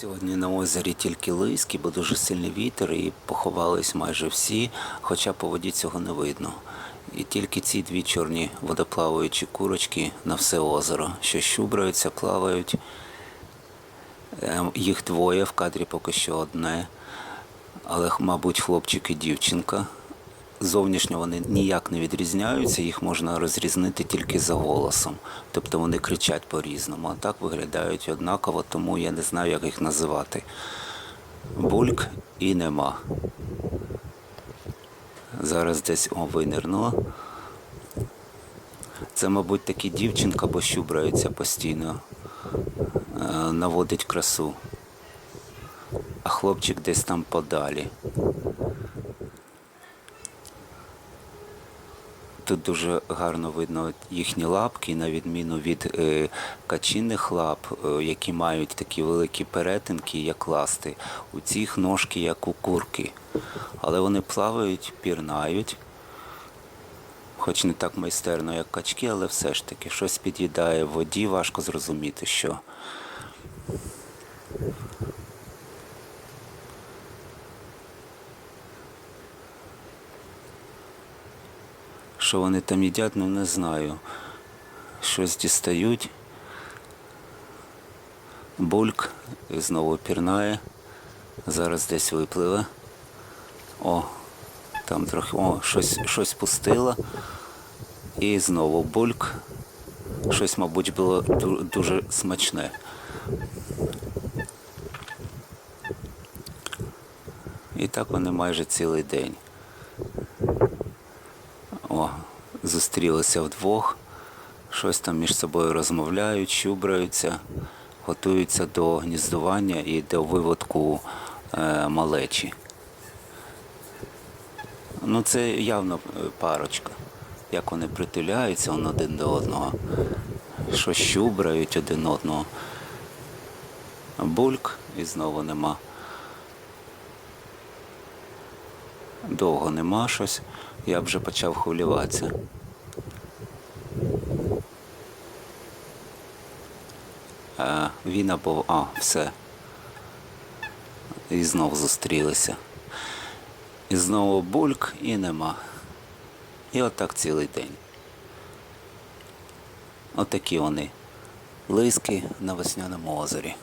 Сьогодні на озері тільки лиськи, бо дуже сильний вітер і поховались майже всі, хоча по воді цього не видно. І тільки ці дві чорні водоплаваючі курочки на все озеро, що щубраються, плавають. Ем, Їх двоє в кадрі поки що одне, але, мабуть, хлопчик і дівчинка. Зовнішньо вони ніяк не відрізняються, їх можна розрізнити тільки за голосом. Тобто вони кричать по-різному, а так виглядають однаково, тому я не знаю, як їх називати. Бульк і нема. Зараз десь о, винирнула. Це, мабуть, таки дівчинка, бо щубрається постійно, е, наводить красу. А хлопчик десь там подалі. Тут дуже гарно видно їхні лапки, на відміну від е, качинних лап, е, які мають такі великі перетинки, як ласти. У цих ножки, як у курки. Але вони плавають, пірнають, хоч не так майстерно, як качки, але все ж таки щось під'їдає в воді, важко зрозуміти, що. Що вони там їдять, ну не знаю. Щось дістають. Бульк знову пірнає. Зараз десь випливе. О, там трохи. О, щось, щось пустила. І знову бульк. Щось, мабуть, було дуже смачне. І так вони майже цілий день. Зустрілися вдвох, щось там між собою розмовляють, щубраються, готуються до гніздування і до виводку е, малечі. Ну, це явно е, парочка. Як вони притуляються один до одного, що щубрають один одного. Бульк і знову нема. Довго нема щось, я вже почав хвилюватися. Він або. А, все. І знов зустрілися. І знову бульк і нема. І отак цілий день. Отакі вони. Лиски на весняному озері.